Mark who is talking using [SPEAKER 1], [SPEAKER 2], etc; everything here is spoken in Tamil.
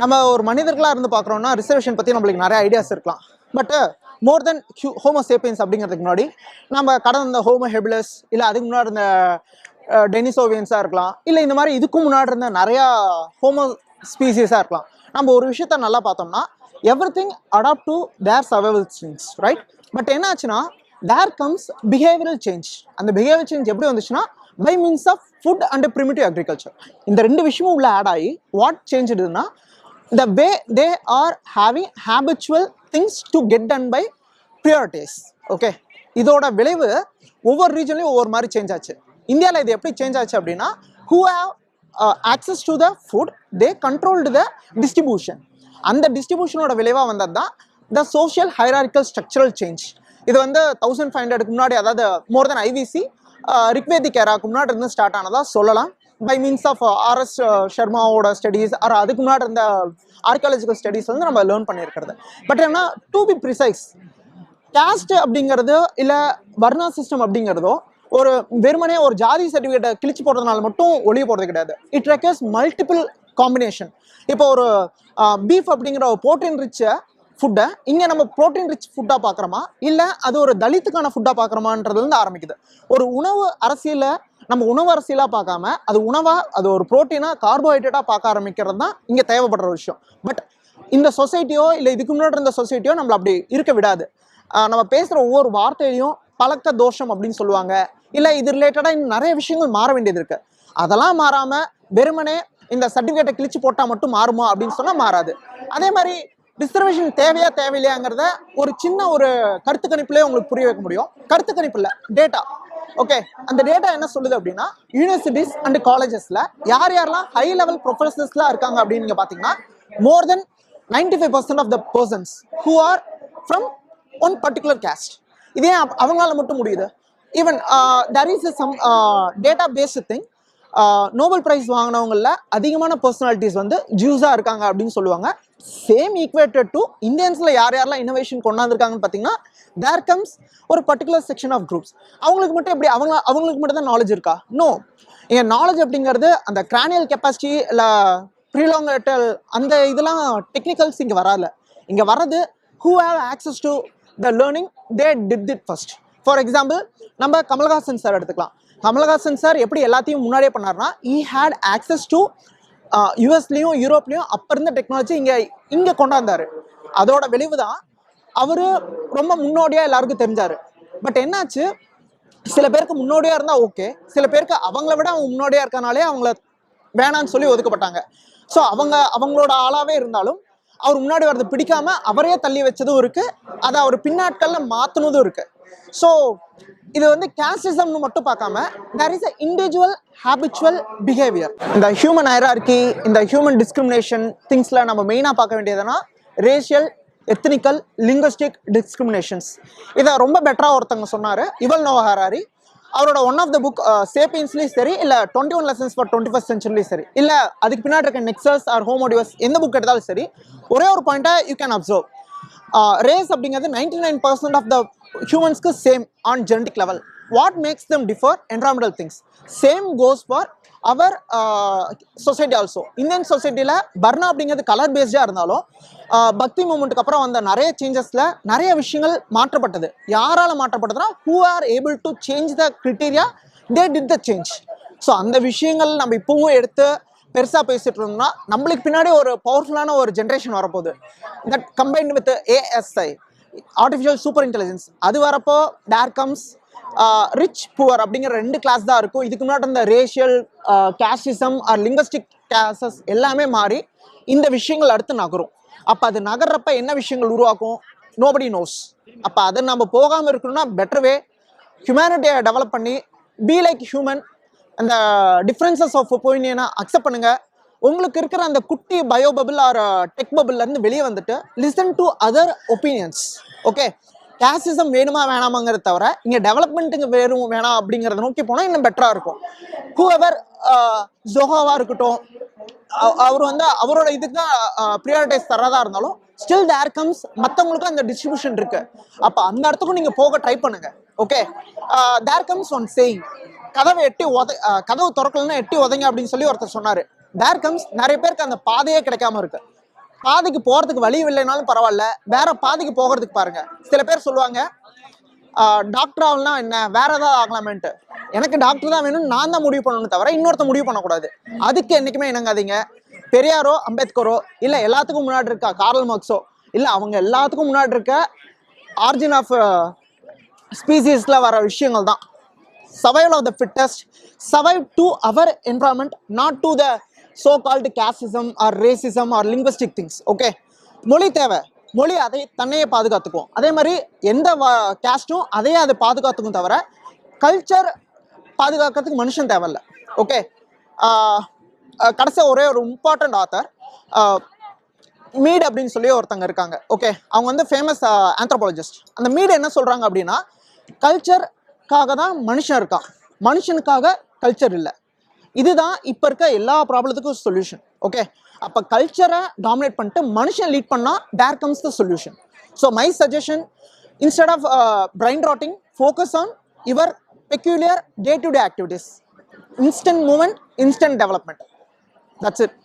[SPEAKER 1] நம்ம ஒரு மனிதர்களாக இருந்து பார்க்குறோம்னா ரிசர்வேஷன் பற்றி நம்மளுக்கு நிறைய ஐடியாஸ் இருக்கலாம். But more than hue homo sapiens அப்படிங்கிறதுக்கு முன்னாடி நம்ம கடந்த ஹோமோ ஹெபிலஸ் இல்லை அதுக்கு முன்னாடி இருந்த uh, டெனிசோவியன்ஸாக இருக்கலாம். இல்லை இந்த மாதிரி இதுக்கும் முன்னாடி இருந்த நிறையா ஹோமோ ஸ்பீசிஸாக இருக்கலாம். நம்ம ஒரு விஷயத்த நல்லா பார்த்தோம்னா every thing adapt to their survival change right but என்ன ஆச்சுன்னா தேர் கம்ஸ் பிஹேவியரல் சேஞ்ச் அந்த பிஹேவியர் சேஞ்ச் எப்படி வந்துச்சுன்னா by means of food and primitive agriculture இந்த ரெண்டு விஷயமும் உள்ள ஆட் ஆகி வாட் சேஞ்ச் இதுன்னா the way they are having habitual things to get done by priorities. Okay இதோட விளைவு ஒவ்வொரு ரீஜன்லையும் ஒவ்வொரு மாதிரி சேஞ்ச் ஆச்சு. இந்தியாவில் இது எப்படி சேஞ்ச் ஆச்சு அப்படின்னா who have access to the food they controlled the distribution அந்த டிஸ்ட்ரிபியூஷனோட விளைவாக வந்தது தான் the social hierarchical structural change இது வந்து தௌசண்ட் ஃபைவ் ஹண்ட்ரடுக்கு முன்னாடி அதாவது more than IVC uh, Rigvedic ஏராக்கு முன்னாடி இருந்து ஸ்டார்ட் ஆனதாக சொல்லலாம். பை மீன்ஸ் ஆஃப் ஆர்எஸ் ஷர்மாவோட ஸ்டடீஸ் ஆர் அதுக்கு முன்னாடி இருந்த ஆர்கியாலஜிக்கல் ஸ்டடீஸ் வந்து நம்ம லேர்ன் பண்ணியிருக்கிறது. பட் என்ன டு பி ப்ரிசைஸ் கேஸ்ட் அப்படிங்கிறது இல்லை வர்ணா சிஸ்டம் அப்படிங்கிறதோ ஒரு வெறுமனே ஒரு ஜாதி சர்டிஃபிகேட்டை கிழிச்சு போடுறதுனால மட்டும் ஒளிய போகிறது கிடையாது. இட் ரெக்கர்ஸ் மல்டிபிள் காம்பினேஷன் இப்போ ஒரு பீஃப் அப்படிங்கிற ஒரு ப்ரோட்டீன் ரிச்ச ஃபுட்டை இங்கே நம்ம ப்ரோட்டீன் ரிச் ஃபுட்டாக பார்க்குறோமா இல்லை அது ஒரு தலித்துக்கான ஃபுட்டாக பார்க்குறோமான்றதுலேருந்து ஆரம்பிக்குது. ஒரு உணவு அரசியலை நம்ம உணவு அரசியலாக பார்க்காம அது உணவாக அது ஒரு ப்ரோட்டீனாக கார்போஹைட்ரேட்டாக பார்க்க ஆரம்பிக்கிறது தான் இங்கே தேவைப்படுற விஷயம். பட் இந்த சொசைட்டியோ இல்லை இதுக்கு முன்னாடி இருந்த சொசைட்டியோ நம்மளை அப்படி இருக்க விடாது. நம்ம பேசுகிற ஒவ்வொரு வார்த்தையிலையும் பழக்க தோஷம் அப்படின்னு சொல்லுவாங்க. இல்லை இது ரிலேட்டடாக இன்னும் நிறைய விஷயங்கள் மாற வேண்டியது இருக்கு. அதெல்லாம் மாறாமல் வெறுமனே இந்த சர்டிஃபிகேட்டை கிழிச்சு போட்டால் மட்டும் மாறுமா அப்படின்னு சொன்னால் மாறாது. அதே மாதிரி ரிசர்வேஷன் தேவையா தேவையில்லையாங்கிறத ஒரு சின்ன ஒரு கருத்து கணிப்புலேயே உங்களுக்கு புரிய வைக்க முடியும். கருத்து கணிப்பு இல்லை டேட்டா ஓகே அந்த டேட்டா என்ன சொல்லுது அப்படின்னா யூனிவர்சிட்டிஸ் அண்ட் காலேஜஸ்ல யார் யாரெல்லாம் ஹை லெவல் ப்ரொஃபஸர்ஸ்லாம் இருக்காங்க அப்படின்னு நீங்க பாத்தீங்கன்னா more than ninety five percent of the persons who are from one particular caste இதே அவங்களால மட்டும் முடியுது? Even there is some data based thing Nobel prize வாங்கினவங்களில் அதிகமான பர்சனாலிட்டிஸ் வந்து ஜூஸாக இருக்காங்க அப்படின்னு சொல்லுவாங்க. சேம் ஈக்குவேட்டட் டு இந்தியன்ஸில் யார் யாரெல்லாம் இனோவேஷன் கொண்டாந்துருக்காங்கன்னு பார்த்தீங்கன்னா தேர் கம்ஸ் ஒரு பர்டிகுலர் செக்ஷன் ஆஃப் குரூப்ஸ் அவங்களுக்கு மட்டும் எப்படி அவங்க அவங்களுக்கு மட்டும் தான் நாலேஜ் இருக்கா? நோ என் நாலேஜ் அப்படிங்கிறது அந்த கிரானியல் கெப்பாசிட்டி இல்லை ப்ரீலாங்கட்டல் அந்த இதெல்லாம் டெக்னிக்கல்ஸ் இங்கே வராது இங்கே வர்றது who have access to the learning they did it first for example நம்ம கமல்ஹாசன் சார் எடுத்துக்கலாம். கமலஹாசன் சார் எப்படி எல்லாத்தையும் முன்னாடியே பண்ணார்னா ஈ ஹேட் ஆக்சஸ் டு யூஎஸ்லேயும் யூரோப்லேயும் அப்போ இருந்த டெக்னாலஜி இங்கே இங்கே கொண்டாந்தார். அதோட விளைவு தான் அவர் ரொம்ப முன்னோடியாக எல்லாருக்கும் தெரிஞ்சார். பட் என்னாச்சு சில பேருக்கு முன்னோடியாக இருந்தால் ஓகே சில பேருக்கு அவங்கள விட அவங்க முன்னோடியாக இருக்கனாலே அவங்கள வேணான்னு சொல்லி ஒதுக்கப்பட்டாங்க. ஸோ அவங்க அவங்களோட ஆளாகவே இருந்தாலும் அவர் முன்னாடி வர்றது பிடிக்காம அவரே தள்ளி வச்சதும் இருக்குது அதை அவர் பின்னாட்களில் மாற்றினதும் இருக்குது ஸோ இது வந்து கேஸ்டிசம்னு மட்டும் பார்க்காம there is a individual habitual behaviour இந்த ஹியூமன் ஐராக்கி இந்த ஹியூமன் டிஸ்கிரிமினேஷன் திங்ஸ்ல நம்ம மெயினாக பார்க்க வேண்டியதுன்னா ரேஷியல் எத்தனிக்கல் லிங்குஸ்டிக் டிஸ்கிரிமினேஷன்ஸ் இதை ரொம்ப பெட்டராக ஒருத்தங்க சொன்னார் இவல் நோவா ஹராரி அவரோட ஒன் ஆஃப் த புக் சேப்பியன்ஸ்லேயும் சரி இல்லை twenty one lessons for twenty first சென்ச்சுரிலையும் சரி இல்லை அதுக்கு பின்னாடி இருக்க நெக்ஸஸ் ஆர் ஹோமோடிவஸ் எந்த புக் எடுத்தாலும் சரி ஒரே ஒரு பாயிண்ட்டை யூ கேன் அப்சர்வ் ரேஸ் அப்படிங்கிறது ninety nine percent of the ஹியூமன்ஸ்க்கு same on genetic level what makes them differ environmental things same goes for our society also Indian சொசைட்டியில் பர்னா அப்படிங்கிறது கலர் பேஸ்டாக இருந்தாலும் uh, பக்தி மூமெண்ட்டுக்கு அப்புறம் வந்த நிறைய சேஞ்சஸில் நிறைய விஷயங்கள் மாற்றப்பட்டது. யாரால் மாற்றப்பட்டதுன்னா who are able to change the criteria they did the change so அந்த விஷயங்கள் நம்ம இப்போவும் எடுத்து பெருசாக பேசிட்டு இருந்தோம்னா நம்மளுக்கு பின்னாடி ஒரு பவர்ஃபுல்லான ஒரு ஜென்ரேஷன் வரப்போகுது. That combined with ASI artificial super intelligence அது வரப்போ டேர் கம்ஸ் ரிச் புவர் அப்படிங்கிற ரெண்டு கிளாஸ் தான் இருக்கும். இதுக்கு முன்னாடி இந்த racial casteism or linguistic cases எல்லாமே மாறி இந்த விஷயங்கள் அடுத்து நகரும். அப்போ அது நகர்றப்ப என்ன விஷயங்கள் உருவாக்கும்? நோபடி நோஸ் அப்போ அதை நம்ம போகாமல் இருக்கணும்னா பெட்டர் வே ஹியூமனிட்டியை டெவலப் பண்ணி பி லைக் ஹியூமன் அந்த டிஃப்ரென்சஸ் ஆஃப் ஒப்பீனியனை அக்செப்ட் பண்ணுங்கள் உங்களுக்கு இருக்கிற அந்த குட்டி பயோ பபிள் ஆர் டெக் பபிள்லேருந்து வெளியே வந்துட்டு listen to other opinions okay casteism வேணுமா வேணாமாங்கிறத தவிர இங்கே டெவலப்மெண்ட்டுங்க வேணும் வேணாம் அப்படிங்கிறத நோக்கி போனால் இன்னும் பெட்டராக இருக்கும். ஹூஎவர் ஜோஹாவாக uh, இருக்கட்டும் அவர் வந்து அவரோட இதுக்கு தான் ப்ரியாரிட்டைஸ் தரதா இருந்தாலும் ஸ்டில் தேர் கம்ஸ் மற்றவங்களுக்கும் அந்த டிஸ்ட்ரிபியூஷன் இருக்கு. அப்போ அந்த இடத்துக்கும் நீங்கள் போக ட்ரை பண்ணுங்க. Okay there comes one saying கதவை எட்டி உத uh, கதவு திறக்கலன்னா எட்டி உதைங்க அப்படின்னு சொல்லி ஒருத்தர் சொன்னாரு. வேர் கம்ஸ் நிறைய பேருக்கு அந்த பாதையே கிடைக்காம இருக்கு. பாதைக்கு போகிறதுக்கு வழி இல்லைனாலும் பரவாயில்ல. வேற பாதைக்கு போகிறதுக்கு பாருங்க. சில பேர் சொல்லுவாங்க டாக்டர் ஆகலாம் என்ன? வேற ஏதாவது ஆகலாமேன்ட்டு. எனக்கு டாக்டர் தான் வேணும்னு நான் தான் முடிவு பண்ணணும் தவிர இன்னொருத்த முடிவு பண்ணக்கூடாது. அதுக்கு என்றைக்குமே இணங்காதீங்க. பெரியாரோ அம்பேத்கரோ இல்லை எல்லாத்துக்கும் முன்னாடி இருக்கா கார்ல் மார்க்ஸோ இல்லை அவங்க எல்லாத்துக்கும் முன்னாடி இருக்க ஆர்ஜின் ஆஃப் ஸ்பீசிஸில் வர விஷயங்கள் தான் survival of the fittest survive to our environment not to the so called casteism or racism or linguistic things okay மொழி தேவை. மொழி அதை தன்னையே பாதுகாத்துக்கும். அதே மாதிரி எந்த கேஸ்ட்டும் அதையே அதை பாதுகாத்துக்கும் தவிர கல்ச்சர் பாதுகாக்கிறதுக்கு மனுஷன் தேவையில்ல ஓகே கடைசியாக ஒரே ஒரு இம்பார்ட்டண்ட் ஆத்தர் மீட் அப்படின்னு சொல்லி ஒருத்தங்க இருக்காங்க ஓகே அவங்க வந்து ஃபேமஸ் ஆந்த்ரோபாலஜிஸ்ட் அந்த மீட் என்ன சொல்கிறாங்க அப்படின்னா கல்ச்சருக்காக தான் மனுஷன் இருக்கான். மனுஷனுக்காக கல்ச்சர் இல்லை. இதுதான் இப்போ இருக்க எல்லா ப்ராப்ளத்துக்கும் சொல்யூஷன் ஓகே அப்போ கல்ச்சரை டாமினேட் பண்ணிட்டு மனுஷன் லீட் பண்ணால் there comes the solution so my suggestion instead of brain rotting focus on your peculiar day to day activities instant moment instant development that's it